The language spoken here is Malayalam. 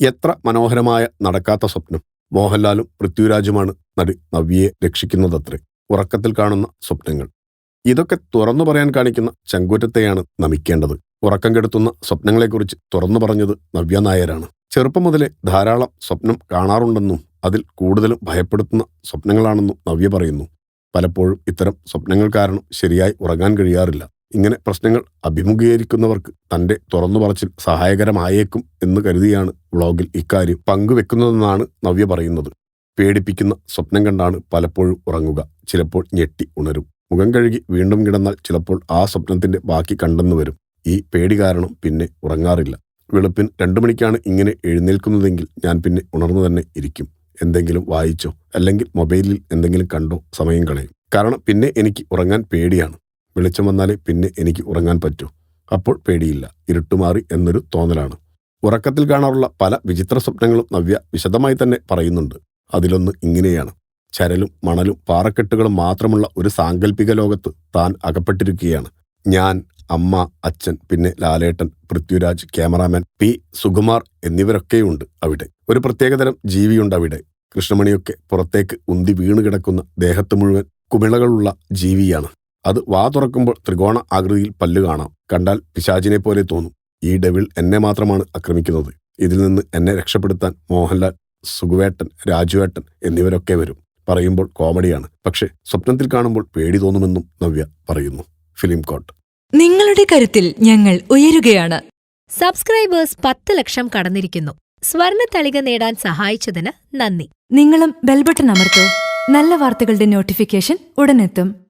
എത്ര മനോഹരമായ നടക്കാത്ത സ്വപ്നം. മോഹൻലാലും പൃഥ്വിരാജുമാണ് നടി നവ്യയെ രക്ഷിക്കുന്നതത്രേ. ഉറക്കത്തിൽ കാണുന്ന സ്വപ്നങ്ങൾ. ഇതൊക്കെ തുറന്നു പറയാൻ കാണിക്കുന്ന ചങ്കൂറ്റത്തെയാണ് നമിക്കേണ്ടത്. ഉറക്കം കെടുത്തുന്ന സ്വപ്നങ്ങളെക്കുറിച്ച് തുറന്നു പറഞ്ഞത് നവ്യ നായരാണ്. ചെറുപ്പം മുതലേ ധാരാളം സ്വപ്നം കാണാറുണ്ടെന്നും അതിൽ കൂടുതലും ഭയപ്പെടുത്തുന്ന സ്വപ്നങ്ങളാണെന്നും നവ്യ പറയുന്നു. പലപ്പോഴും ഇത്തരം സ്വപ്നങ്ങൾ കാരണം ശരിയായി ഉറങ്ങാൻ കഴിയാറില്ല. ഇങ്ങനെ പ്രശ്നങ്ങൾ അഭിമുഖീകരിക്കുന്നവർക്ക് തന്റെ തുറന്നു പറച്ചിൽ സഹായകരമായേക്കും എന്ന് കരുതിയാണ് വ്ളോഗിൽ ഇക്കാര്യം പങ്കുവെക്കുന്നതെന്നാണ് നവ്യ പറയുന്നത്. പേടിപ്പിക്കുന്ന സ്വപ്നം കണ്ടാണ് പലപ്പോഴും ഉറങ്ങുക. ചിലപ്പോൾ ഞെട്ടി ഉണരും. മുഖം കഴുകി വീണ്ടും കിടന്നാൽ ചിലപ്പോൾ ആ സ്വപ്നത്തിന്റെ ബാക്കി കണ്ടെന്ന് വരും. ഈ പേടി കാരണം പിന്നെ ഉറങ്ങാറില്ല. വെളുപ്പിന് രണ്ടു മണിക്കാണ് ഇങ്ങനെ എഴുന്നേൽക്കുന്നതെങ്കിൽ ഞാൻ പിന്നെ ഉണർന്നു തന്നെ ഇരിക്കും. എന്തെങ്കിലും വായിച്ചോ അല്ലെങ്കിൽ മൊബൈലിൽ എന്തെങ്കിലും കണ്ടോ സമയം കളയും. കാരണം പിന്നെ എനിക്ക് ഉറങ്ങാൻ പേടിയാണ്. വെളിച്ചം വന്നാലേ പിന്നെ എനിക്ക് ഉറങ്ങാൻ പറ്റൂ. അപ്പോൾ പേടിയില്ല. ഇരുട്ടുമാറി എന്നൊരു തോന്നലാണ്. ഉറക്കത്തിൽ കാണാറുള്ള പല വിചിത്ര സ്വപ്നങ്ങളും നവ്യ വിശദമായി തന്നെ പറയുന്നുണ്ട്. അതിലൊന്ന് ഇങ്ങനെയാണ്. ചരലും മണലും പാറക്കെട്ടുകളും മാത്രമുള്ള ഒരു സാങ്കല്പിക ലോകത്ത് താൻ അകപ്പെട്ടിരിക്കുകയാണ്. ഞാൻ അമ്മ അച്ഛൻ പിന്നെ ലാലേട്ടൻ പൃഥ്വിരാജ് ക്യാമറാമാൻ പി. സുകുമാർ എന്നിവരൊക്കെയുണ്ട് അവിടെ. ഒരു പ്രത്യേകതരം ജീവിയുണ്ട് അവിടെ. കൃഷ്ണമണിയൊക്കെ പുറത്തേക്ക് ഉന്തി വീണു കിടക്കുന്ന ദേഹത്ത് മുഴുവൻ കുമിളകളുള്ള ജീവിയാണ്. അത് വാ തുറക്കുമ്പോൾ ത്രികോണ ആകൃതിയിൽ പല്ല് കാണാം. കണ്ടാൽ പിശാചിനെ പോലെ തോന്നും. ഈ ഡെവിൾ എന്നെ മാത്രമാണ് ആക്രമിക്കുന്നത്. ഇതിൽ നിന്ന് എന്നെ രക്ഷപ്പെടുത്താൻ മോഹൻലാൽ സുഖുവേട്ടൻ രാജുവേട്ടൻ എന്നിവരൊക്കെ വരും. പറയുമ്പോൾ കോമഡിയാണ്. പക്ഷെ സ്വപ്നത്തിൽ കാണുമ്പോൾ പേടി തോന്നുമെന്നും നവ്യ പറയുന്നു. ഫിലിം കോട്ട്. നിങ്ങളുടെ കരുത്തിൽ ഞങ്ങൾ ഉയരുകയാണ്. സബ്സ്ക്രൈബേഴ്സ് പത്ത് ലക്ഷം കടന്നിരിക്കുന്നു. സ്വർണ തളിക നേടാൻ സഹായിച്ചതിന് നന്ദി. നിങ്ങളും ബെൽബട്ടൺ അമർത്തോ. നല്ല വാർത്തകളുടെ നോട്ടിഫിക്കേഷൻ ഉടനെത്തും.